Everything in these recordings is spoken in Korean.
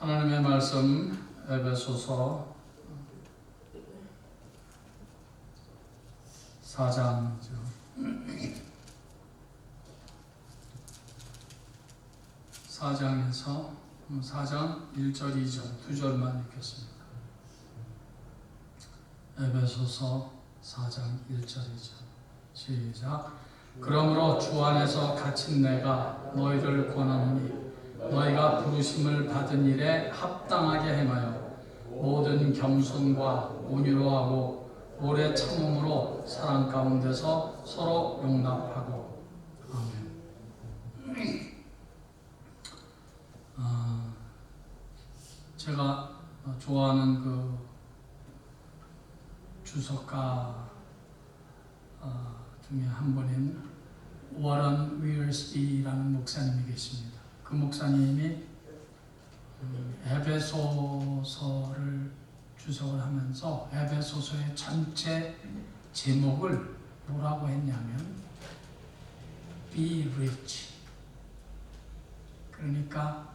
하나님의 말씀 에베소서 4장이죠. 4장에서 4장 1절 2절 두 절만 읽겠습니다. 에베소서 4장 1절 2절 시작 그러므로 주 안에서 갇힌 내가 너희를 권하노니 너희가 부르심을 받은 일에 합당하게 행하여 모든 겸손과 온유로 하고 오래 참음으로 사랑 가운데서 서로 용납하고 아멘. 아, 제가 좋아하는 그 주석가 아, 중에 한 분인 워런 위얼스비라는 목사님이 계십니다. 그 목사님이 음, 에베소서를 주석을 하면서 에베소서의 전체 제목을 뭐라고 했냐면 Be rich. 그러니까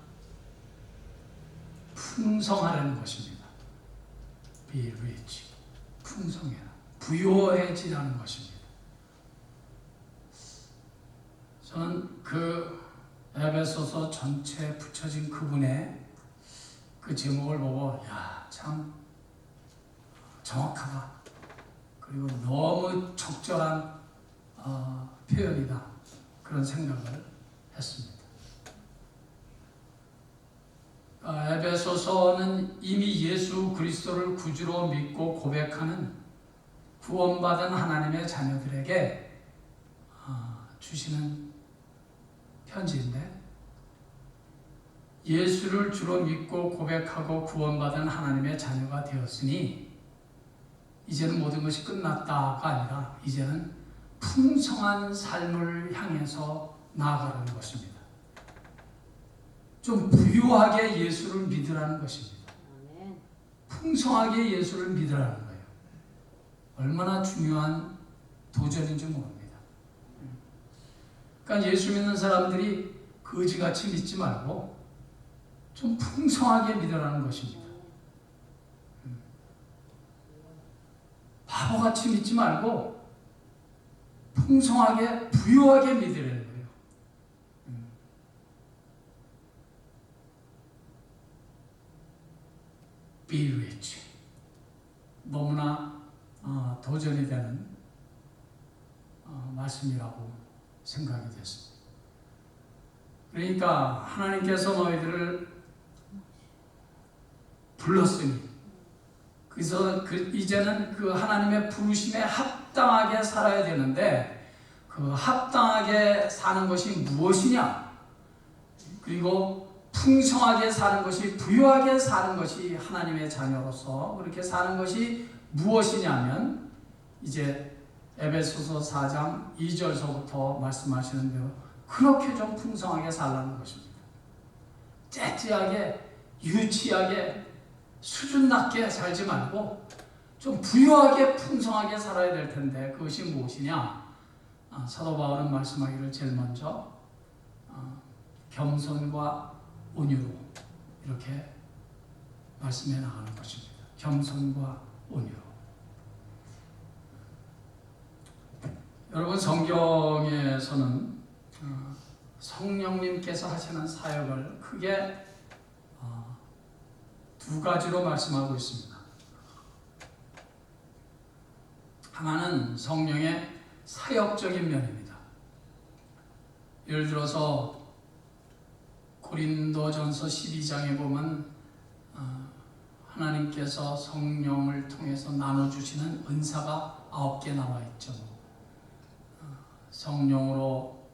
풍성하라는 것입니다. Be rich. 풍성해라. 부요해지라는 것입니다. 저는 그 에베소서 전체에 붙여진 그분의 그 제목을 보고 야 참 정확하다. 그리고 너무 적절한 어, 표현이다. 그런 생각을 했습니다. 어, 에베소서는 이미 예수 그리스도를 구주로 믿고 고백하는 구원받은 하나님의 자녀들에게 어, 주시는 편지인데 예수를 주로 믿고 고백하고 구원받은 하나님의 자녀가 되었으니 이제는 모든 것이 끝났다가 아니라 이제는 풍성한 삶을 향해서 나아가는 것입니다. 좀 부유하게 예수를 믿으라는 것입니다. 풍성하게 예수를 믿으라는 거예요. 얼마나 중요한 도전인지 모릅니다. 그러니까 예수 믿는 사람들이 거지같이 믿지 말고 좀 풍성하게 믿으라는 것입니다. 바보같이 믿지 말고 풍성하게 부유하게 믿으라는 거예요. Be rich. 너무나 어, 도전이 되는 어, 말씀이라고 생각이 됐습니다. 그러니까 하나님께서 너희들을 불렀으니 그래서 그 이제는 그 하나님의 부르심에 합당하게 살아야 되는데 그 합당하게 사는 것이 무엇이냐? 그리고 풍성하게 사는 것이 부유하게 사는 것이 하나님의 자녀로서 그렇게 사는 것이 무엇이냐면 이제 에베소서 4장 2절서부터 말씀하시는 대로 그렇게 좀 풍성하게 살라는 것입니다. 째째하게 유치하게 수준 낮게 살지 말고 좀 부유하게 풍성하게 살아야 될 텐데 그것이 무엇이냐? 아, 사도 바울은 말씀하기를 제일 먼저 아, 겸손과 온유로 이렇게 말씀해 나가는 것입니다. 겸손과 온유로. 여러분 성경에서는 어, 성령님께서 하시는 사역을 크게 어, 두 가지로 말씀하고 있습니다. 하나는 성령의 사역적인 면입니다. 예를 들어서 고린도전서 12장에 보면 어, 하나님께서 성령을 통해서 나눠주시는 은사가 아홉 개 나와 있죠. 어, 성령으로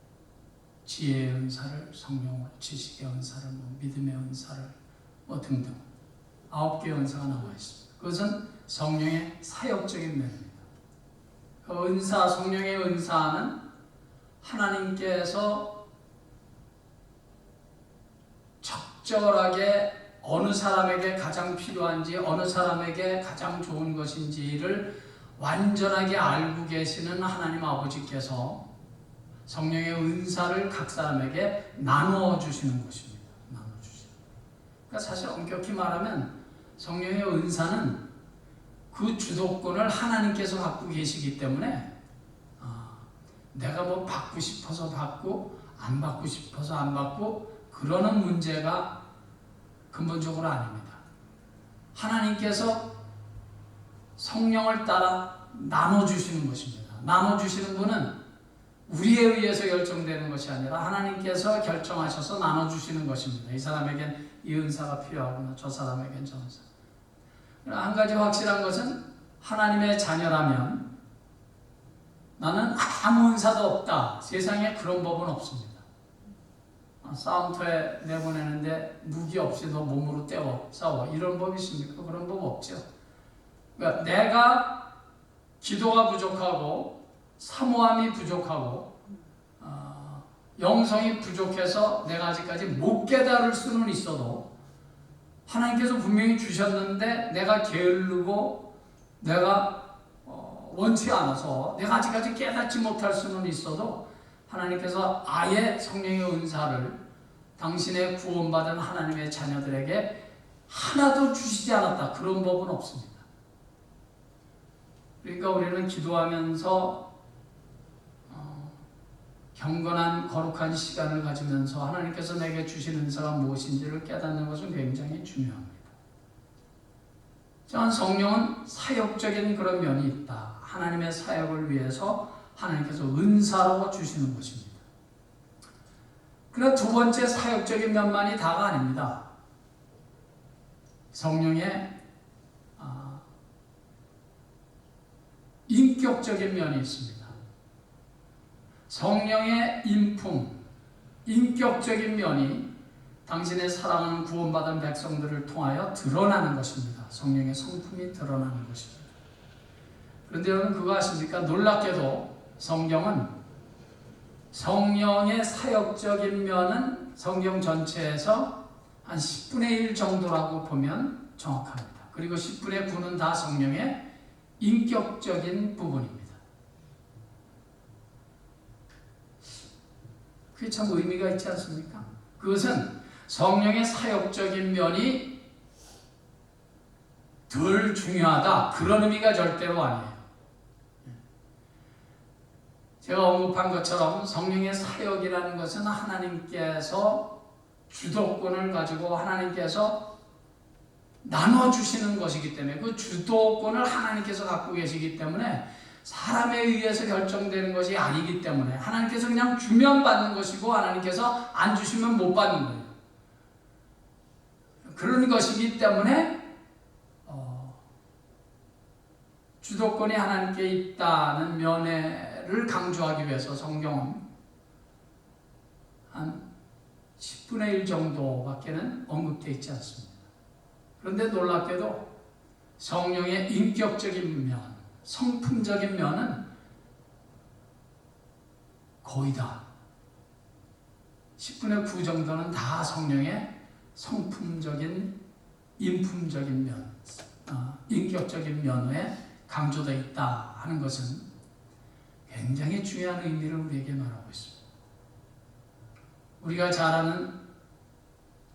지혜의 은사를, 성령으로 지식의 은사를, 뭐 믿음의 은사를, 뭐 등등 아홉 개의 은사가 나와 있습니다. 그것은 성령의 사역적인 면입니다. 그 은사, 성령의 은사는 하나님께서 적절하게 어느 사람에게 가장 필요한지 어느 사람에게 가장 좋은 것인지를 완전하게 알고 계시는 하나님 아버지께서 성령의 은사를 각 사람에게 나누어 주시는 것입니다. 나누어 주시는. 그러니까 사실 엄격히 말하면 성령의 은사는 그 주도권을 하나님께서 갖고 계시기 때문에 아, 내가 뭐 받고 싶어서 받고 안 받고 싶어서 안 받고 그러는 문제가 근본적으로 아닙니다. 하나님께서 성령을 따라 나눠주시는 것입니다. 나눠주시는 분은 우리에 의해서 결정되는 것이 아니라 하나님께서 결정하셔서 나눠주시는 것입니다. 이 사람에겐 이 은사가 필요하구나. 저 사람에겐 저 은사. 한 가지 확실한 것은 하나님의 자녀라면 나는 아무 은사도 없다. 세상에 그런 법은 없습니다. 아, 싸움터에 내보내는데 무기 없이도 몸으로 때워 싸워 이런 법이 있습니까? 그런 법 없죠. 그러니까 내가 기도가 부족하고 사모함이 부족하고 어, 영성이 부족해서 내가 아직까지 못 깨달을 수는 있어도 하나님께서 분명히 주셨는데 내가 게으르고 내가 어, 원치 않아서 내가 아직까지 깨닫지 못할 수는 있어도 하나님께서 아예 성령의 은사를 당신의 구원받은 하나님의 자녀들에게 하나도 주시지 않았다. 그런 법은 없습니다. 그러니까 우리는 기도하면서 어, 경건한 거룩한 시간을 가지면서 하나님께서 내게 주신 은사가 무엇인지를 깨닫는 것은 굉장히 중요합니다. 저는 성령은 사역적인 그런 면이 있다. 하나님의 사역을 위해서 하나님께서 은사로 주시는 것입니다. 그러나 두 번째 사역적인 면만이 다가 아닙니다. 성령의 아, 인격적인 면이 있습니다. 성령의 인품, 인격적인 면이 당신의 사랑하는 구원받은 백성들을 통하여 드러나는 것입니다. 성령의 성품이 드러나는 것입니다. 그런데 여러분 그거 아십니까? 놀랍게도 성경은 성령의 사역적인 면은 성경 전체에서 한 10분의 1 정도라고 보면 정확합니다. 그리고 10분의 9는 다 성령의 인격적인 부분입니다. 그게 참 의미가 있지 않습니까? 그것은 성령의 사역적인 면이 덜 중요하다. 그런 의미가 절대로 아니에요. 제가 언급한 것처럼 성령의 사역이라는 것은 하나님께서 주도권을 가지고 하나님께서 나눠주시는 것이기 때문에 그 주도권을 하나님께서 갖고 계시기 때문에 사람에 의해서 결정되는 것이 아니기 때문에 하나님께서 그냥 주면 받는 것이고 하나님께서 안 주시면 못 받는 거예요. 그런 것이기 때문에 어, 주도권이 하나님께 있다는 면에를 강조하기 위해서 성경은 한 10분의 1 정도밖에는 언급되어 있지 않습니다. 그런데 놀랍게도 성령의 인격적인 면, 성품적인 면은 거의 다 10분의 9 정도는 다 성령의 성품적인 인품적인 면, 어, 인격적인 면에 강조되어 있다 하는 것은 굉장히 중요한 의미를 우리에게 말하고 있습니다. 우리가 잘 아는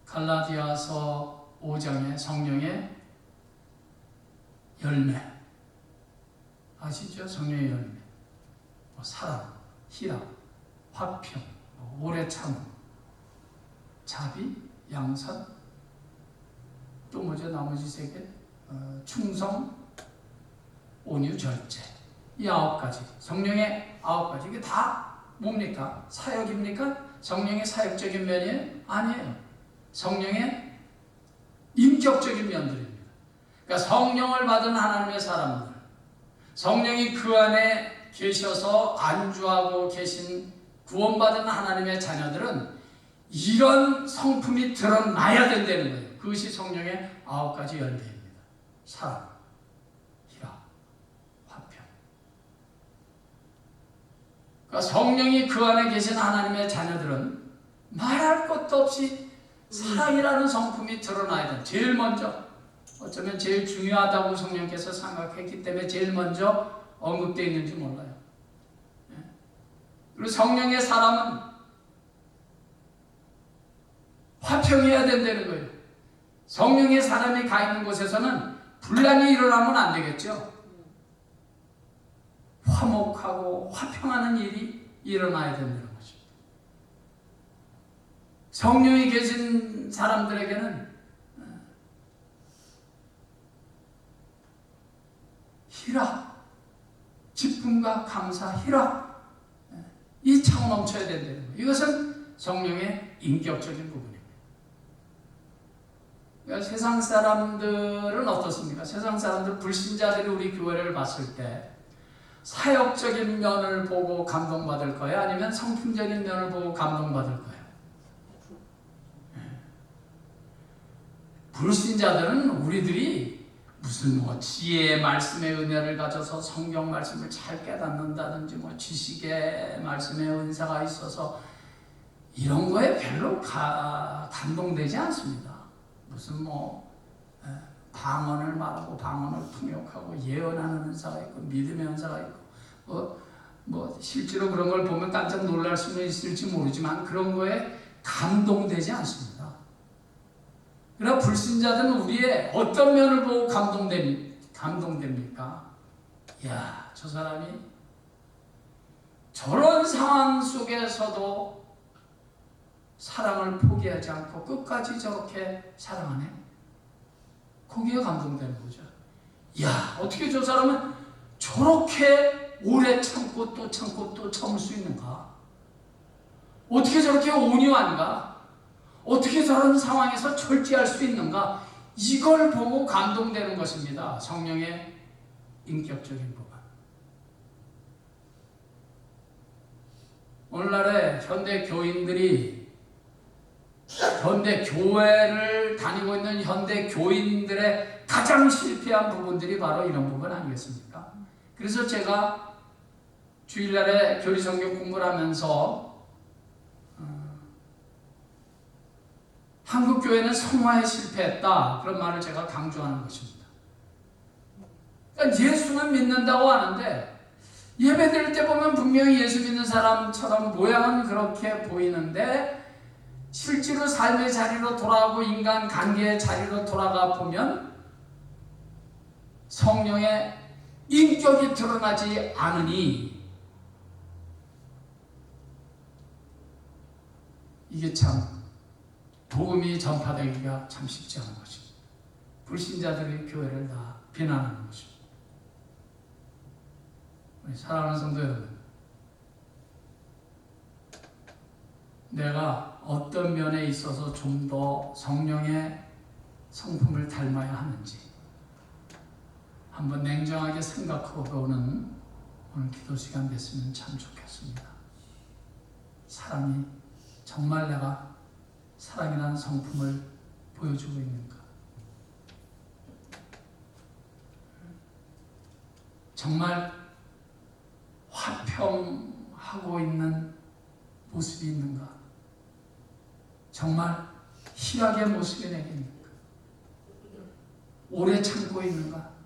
갈라디아서 5장의 성령의 열매 아시죠? 성령의 열매 뭐 사랑, 희락, 화평, 뭐 오래 참음, 자비, 양선 또 뭐죠? 나머지 세 개? 어, 충성, 온유, 절제 이 아홉 가지 성령의 아홉 가지 이게 다 뭡니까? 사역입니까? 성령의 사역적인 면이에요? 아니에요. 성령의 인격적인 면들입니다. 그러니까 성령을 받은 하나님의 사람들, 성령이 그 안에 계셔서 안주하고 계신 구원받은 하나님의 자녀들은 이런 성품이 드러나야 된다는 거예요. 그것이 성령의 아홉 가지 열매입니다. 사랑, 희락, 화평. 그러니까 성령이 그 안에 계신 하나님의 자녀들은 말할 것도 없이 사랑이라는 성품이 드러나야 돼. 제일 먼저 어쩌면 제일 중요하다고 성령께서 생각했기 때문에 제일 먼저 언급되어 있는지 몰라요. 예. 그리고 성령의 사람은 화평해야 된다는 거예요. 성령의 사람이 가 있는 곳에서는 분란이 일어나면 안 되겠죠. 화목하고 화평하는 일이 일어나야 된다는 것입니다. 성령이 계신 사람들에게는 어, 희락, 기쁨과 감사, 희락 예, 이 차고 넘쳐야 된다는 거예요. 이것은 성령의 인격적인 부분입니다. 그러니까 세상 사람들은 어떻습니까? 세상 사람들 불신자들이 우리 교회를 봤을 때 사역적인 면을 보고 감동받을 거예요? 아니면 성품적인 면을 보고 감동받을 거예요? 예. 불신자들은 우리들이 무슨 뭐 지혜의 말씀의 은혜를 가져서 성경 말씀을 잘 깨닫는다든지 뭐 지식의 말씀의 은사가 있어서 이런 거에 별로 가, 감동되지 않습니다. 무슨 뭐 에, 방언을 말하고 방언을 통역하고 예언하는 은사가 있고 믿음의 은사가 있고 뭐, 뭐 실제로 그런 걸 보면 깜짝 놀랄 수는 있을지 모르지만 그런 거에 감동되지 않습니다. 그러나 불신자들은 우리의 어떤 면을 보고 감동됩, 감동됩니까? 야, 저 사람이 저런 상황 속에서도 사랑을 포기하지 않고 끝까지 저렇게 사랑하네. 거기에 감동되는 거죠. 야, 어떻게 저 사람은 저렇게 오래 참고 또 참고 또 참을 수 있는가? 어떻게 저렇게 온유한가? 어떻게 저런 상황에서 절제할 수 있는가? 이걸 보고 감동되는 것입니다. 성령의 인격적인 부분. 오늘날의 현대 교인들이 현대 교회를 다니고 있는 현대 교인들의 가장 실패한 부분들이 바로 이런 부분 아니겠습니까? 그래서 제가 주일날에 교리성경 공부를 하면서 한국 교회는 성화에 실패했다 그런 말을 제가 강조하는 것입니다. 그러니까 예수는 믿는다고 하는데 예배 드릴 때 보면 분명히 예수 믿는 사람처럼 모양은 그렇게 보이는데 실제로 삶의 자리로 돌아가고 인간 관계의 자리로 돌아가 보면 성령의 인격이 드러나지 않으니 이게 참 복음이 전파되기가 참 쉽지 않은 것입니다. 불신자들이 교회를 다 비난하는 것입니다. 사랑하는 성도 여러분, 내가 어떤 면에 있어서 좀 더 성령의 성품을 닮아야 하는지 한번 냉정하게 생각하고 보는 오늘 기도 시간 됐으면 참 좋겠습니다. 사랑이 정말 내가 사랑이라는 성품을 보여주고 있는가? 정말 화평하고 있는 모습이 있는가? 정말 희락의 모습이 내게 있는가? 오래 참고 있는가?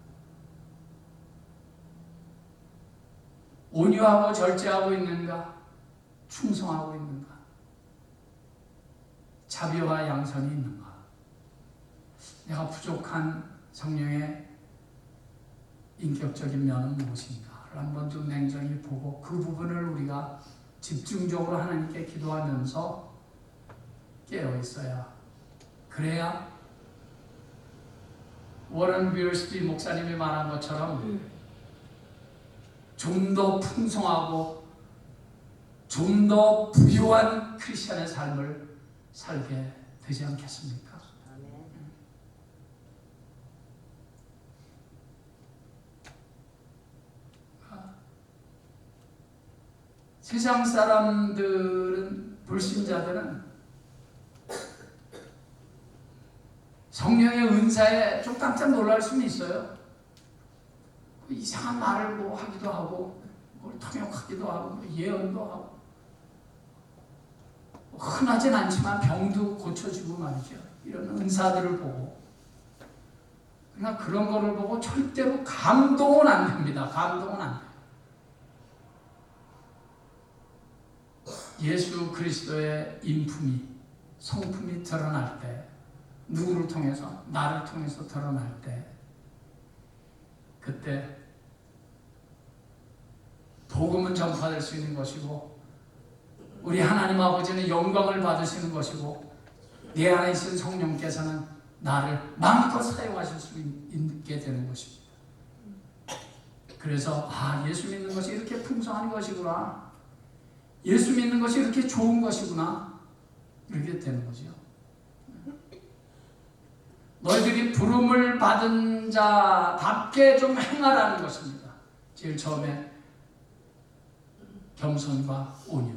온유하고 절제하고 있는가? 충성하고 있는가? 자비와 양선이 있는가? 내가 부족한 성령의 인격적인 면은 무엇인가를 한번 좀 냉정히 보고 그 부분을 우리가 집중적으로 하나님께 기도하면서 깨어 있어야 그래야 워런 비얼스비 목사님이 말한 것처럼 좀 더 풍성하고 좀 더 부유한 크리스천의 삶을 살게 되지 않겠습니까? 세상 사람들은 불신자들은 성령의 은사에 좀 깜짝 놀랄 수는 있어요. 이상한 말을 뭐 하기도 하고, 뭘 통역하기도 하고, 뭐 예언도 하고. 흔하진 않지만 병도 고쳐주고 말이죠. 이런 은사들을 보고. 그러나 그런 거를 보고 절대로 감동은 안 됩니다. 감동은 안 돼요. 예수 그리스도의 인품이, 성품이 드러날 때 누구를 통해서 나를 통해서 드러날 때 그때 복음은 전파될 수 있는 것이고 우리 하나님 아버지는 영광을 받으시는 것이고 내 안에 있는 성령께서는 나를 마음껏 사용하실 수 있- 있게 되는 것입니다. 그래서 아 예수 믿는 것이 이렇게 풍성한 것이구나. 예수 믿는 것이 이렇게 좋은 것이구나. 이렇게 되는 거죠. 너희들이 부름을 받은 자답게 좀 행하라는 것입니다. 제일 처음에 겸손과 온유,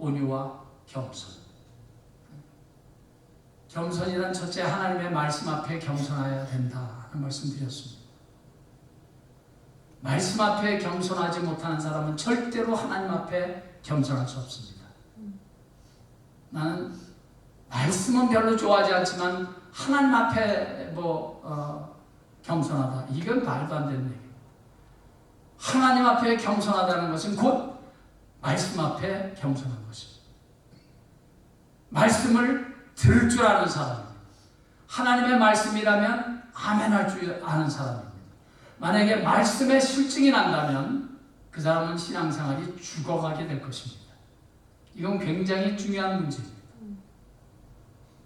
온유와 겸손. 겸손이란 첫째 하나님의 말씀 앞에 겸손해야 된다 하는 말씀 드렸습니다. 말씀 앞에 겸손하지 못하는 사람은 절대로 하나님 앞에 겸손할 수 없습니다. 나는 말씀은 별로 좋아하지 않지만 하나님 앞에 뭐 어, 겸손하다 이건 말도 안 되는 얘기예요. 하나님 앞에 겸손하다는 것은 곧 말씀 앞에 겸손한 것입니다. 말씀을 들을 줄 아는 사람입니다. 하나님의 말씀이라면 아멘 할 줄 아는 사람입니다. 만약에 말씀에 실증이 난다면 그 사람은 신앙생활이 죽어가게 될 것입니다. 이건 굉장히 중요한 문제입니다.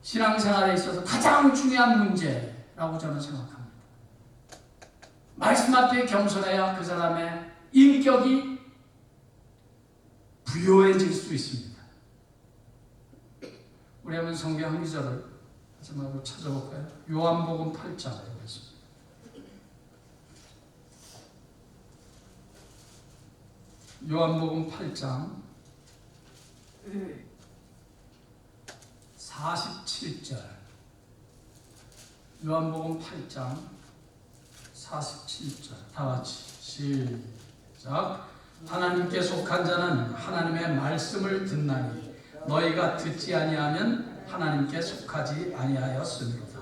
신앙생활에 있어서 가장 중요한 문제라고 저는 생각합니다. 말씀 앞에 겸손해야 그 사람의 인격이 부요해질 수 있습니다. 우리 한번 성경 한 구절을 마지막으로 찾아볼까요? 요한복음 8장 보겠습니다. 요한복음 8장 47절 요한복음 8장 47절 다 같이 시작 하나님께 속한 자는 하나님의 말씀을 듣나니 너희가 듣지 아니하면 하나님께 속하지 아니하였으므로다.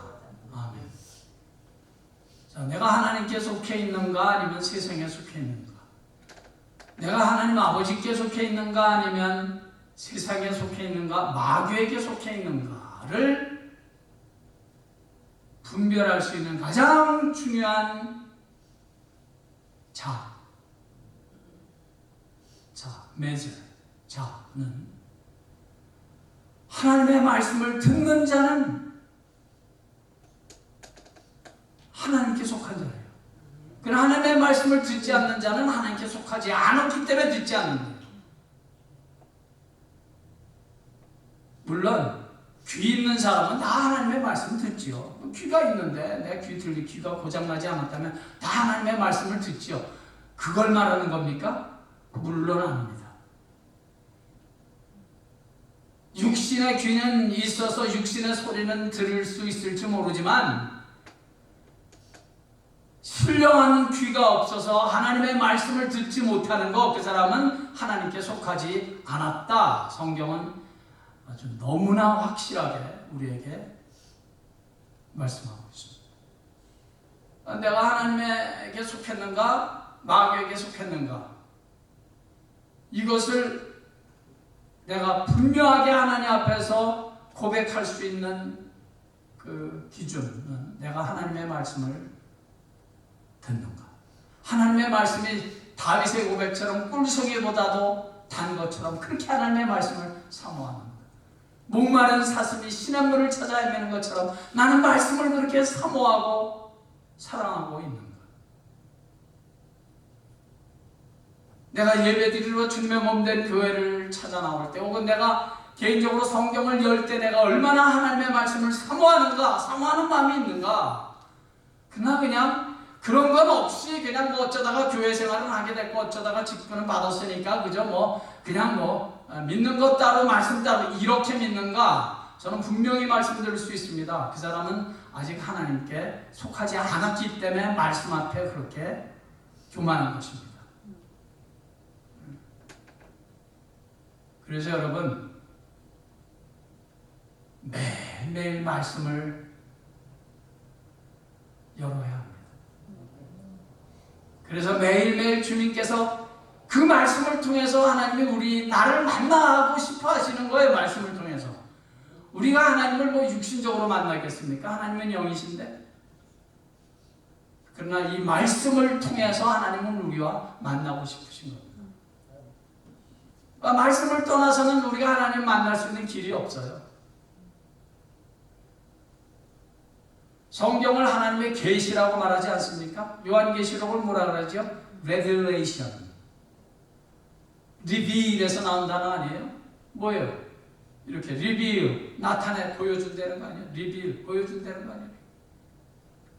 아멘. 자 내가 하나님께 속해 있는가 아니면 세상에 속해 있는가? 내가 하나님 아버지께 속해 있는가 아니면 세상에 속해 있는가? 마귀에게 속해 있는가를 분별할 수 있는 가장 중요한 자, 자, 메저, 자는 하나님의 말씀을 듣는 자는 하나님께 속한 자예요. 그러나 하나님의 말씀을 듣지 않는 자는 하나님께 속하지 않았기 때문에 듣지 않는 거예요. 물론 귀 있는 사람은 다 하나님의 말씀 듣지요. 귀가 있는데 내 귀 들리 귀가 고장나지 않았다면 다 하나님의 말씀을 듣지요. 그걸 말하는 겁니까? 물론 아닙니다. 육신의 귀는 있어서 육신의 소리는 들을 수 있을지 모르지만 신령한 귀가 없어서 하나님의 말씀을 듣지 못하는 것, 그 사람은 하나님께 속하지 않았다. 성경은 아주 너무나 확실하게 우리에게 말씀하고 있습니다. 내가 하나님에게 속했는가, 마귀에게 속했는가, 이것을 내가 분명하게 하나님 앞에서 고백할 수 있는 그 기준은 내가 하나님의 말씀을 듣는가. 하나님의 말씀이 다윗의 고백처럼 꿀송이보다도 단 것처럼 그렇게 하나님의 말씀을 사모하는 목마른 사슴이 시냇물을 찾아 헤매는 것처럼 나는 말씀을 그렇게 사모하고 사랑하고 있는 것. 내가 예배드리러 주님의 몸된 교회를 찾아 나올 때 혹은 내가 개인적으로 성경을 열 때 내가 얼마나 하나님의 말씀을 사모하는가 사모하는 마음이 있는가 그나 그냥 그런 건 없이 그냥 뭐 어쩌다가 교회 생활을 하게 됐고 어쩌다가 직분을 받았으니까 그저 뭐 그냥 뭐 믿는 것 따로 말씀 따로 이렇게 믿는가 저는 분명히 말씀드릴 수 있습니다. 그 사람은 아직 하나님께 속하지 않았기 때문에 말씀 앞에 그렇게 교만한 것입니다. 그래서 여러분 매일매일 말씀을 열어야 합니다. 그래서 매일매일 주님께서 그 말씀을 통해서 하나님이 우리 나를 만나고 싶어 하시는 거예요. 말씀을 통해서. 우리가 하나님을 뭐 육신적으로 만나겠습니까? 하나님은 영이신데. 그러나 이 말씀을 통해서 하나님은 우리와 만나고 싶으신 겁니다. 아, 말씀을 떠나서는 우리가 하나님 만날 수 있는 길이 없어요. 성경을 하나님의 계시라고 말하지 않습니까? 요한계시록을 뭐라 그러죠? Revelation. 리비일에서 나온 단어 아니에요? 뭐예요? 이렇게 리비일 나타내 보여준다는 거 아니에요? 리비일 보여준다는 거 아니에요?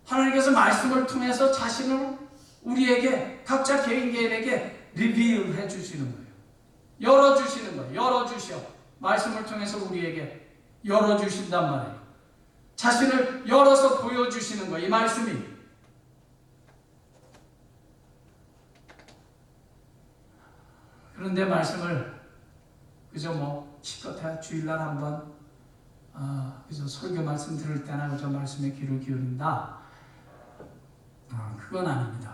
하나님께서 말씀을 통해서 자신을 우리에게 각자 개인 개인에게 리비일 해주시는 거예요. 열어주시는 거예요. 열어주셔. 말씀을 통해서 우리에게 열어주신단 말이에요. 자신을 열어서 보여주시는 거예요. 이 말씀이. 그런데 말씀을 그저 뭐 기껏해야 주일날 한번 아, 그저 설교 말씀 들을 때나 그저 말씀에 귀를 기울인다. 아, 그건 아닙니다.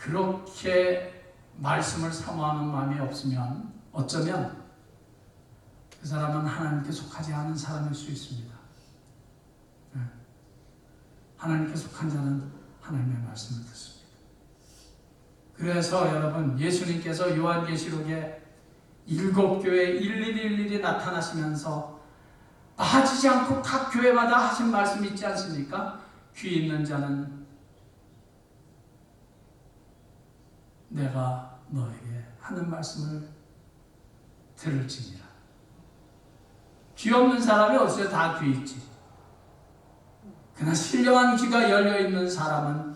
그렇게 말씀을 사모하는 마음이 없으면 어쩌면 그 사람은 하나님께 속하지 않은 사람일 수 있습니다. 네. 하나님께 속한 자는 하나님의 말씀을 듣습니다. 그래서 여러분 예수님께서 요한계시록에 일곱 교회 일일이 일일이 나타나시면서 빠지지 않고 각 교회마다 하신 말씀 있지 않습니까? 귀 있는 자는 내가 너에게 하는 말씀을 들을지니라. 귀 없는 사람이 어디서 다 귀 있지. 그러나 신령한 귀가 열려 있는 사람은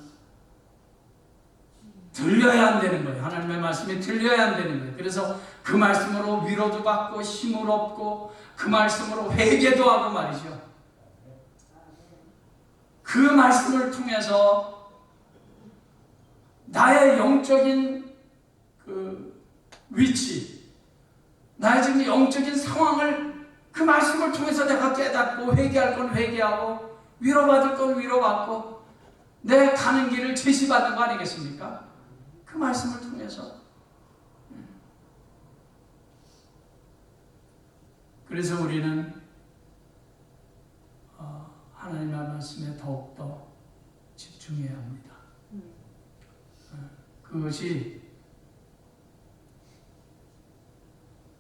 들려야 안 되는 거예요. 하나님의 말씀이 들려야 안 되는 거예요. 그래서 그 말씀으로 위로도 받고 힘을 얻고 그 말씀으로 회개도 하고 말이죠. 그 말씀을 통해서 나의 영적인 그 위치, 나의 지금 영적인 상황을 그 말씀을 통해서 내가 깨닫고 회개할 건 회개하고 위로받을 건 위로받고 내 가는 길을 제시받는 거 아니겠습니까? 그 말씀을 통해서 그래서 우리는 어, 하나님의 말씀에 더욱더 집중해야 합니다. 그것이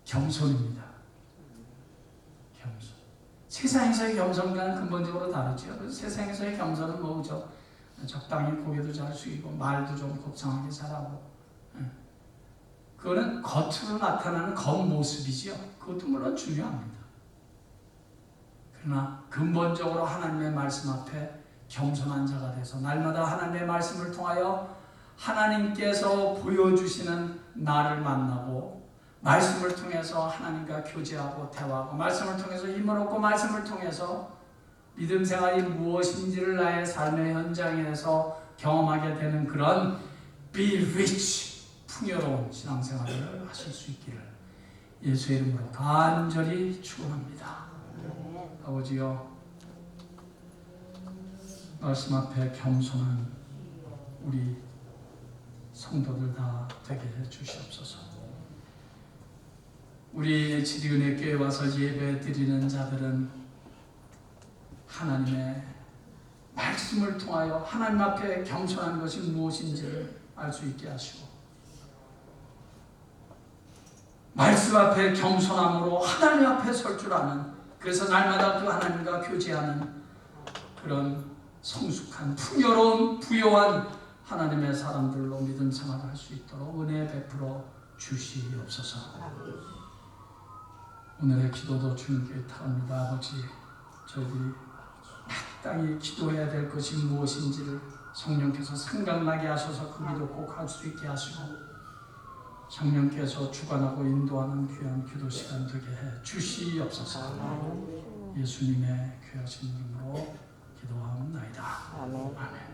겸손입니다. 겸손. 세상에서의 겸손과는 근본적으로 다르죠. 세상에서의 겸손은 뭐죠? 적당히 고개도 잘 숙이고 말도 좀 곱상하게 잘하고 예. 그거는 겉으로 나타나는 겉모습이지요. 그것도 물론 중요합니다. 그러나 근본적으로 하나님의 말씀 앞에 겸손한 자가 돼서 날마다 하나님의 말씀을 통하여 하나님께서 보여주시는 나를 만나고 말씀을 통해서 하나님과 교제하고 대화하고 말씀을 통해서 힘을 얻고 말씀을 통해서 믿음 생활이 무엇인지를 나의 삶의 현장에서 경험하게 되는 그런 be rich 풍요로운 신앙생활을 하실 수 있기를 예수의 이름으로 간절히 축원합니다. 아버지요 말씀 앞에 겸손한 우리 성도들 다 되게 해 주시옵소서. 우리 지리은혜 교회 와서 예배 드리는 자들은 하나님의 말씀을 통하여 하나님 앞에 겸손한 것이 무엇인지를 알 수 있게 하시고 말씀 앞에 겸손함으로 하나님 앞에 설 줄 아는 그래서 날마다 그 하나님과 교제하는 그런 성숙한 풍요로운 부요한 하나님의 사람들로 믿음 생활을 할 수 있도록 은혜 베풀어 주시옵소서. 오늘의 기도도 주님께 타옵니다. 아버지, 저희들이 마땅히 기도해야 될 것이 무엇인지를 성령께서 생각나게 하셔서 그 기도 꼭 할 수 있게 하시고 성령께서 주관하고 인도하는 귀한 기도 시간 되게 해 주시옵소서. 예수님의 귀하신 이름으로 기도하옵나이다. 아멘.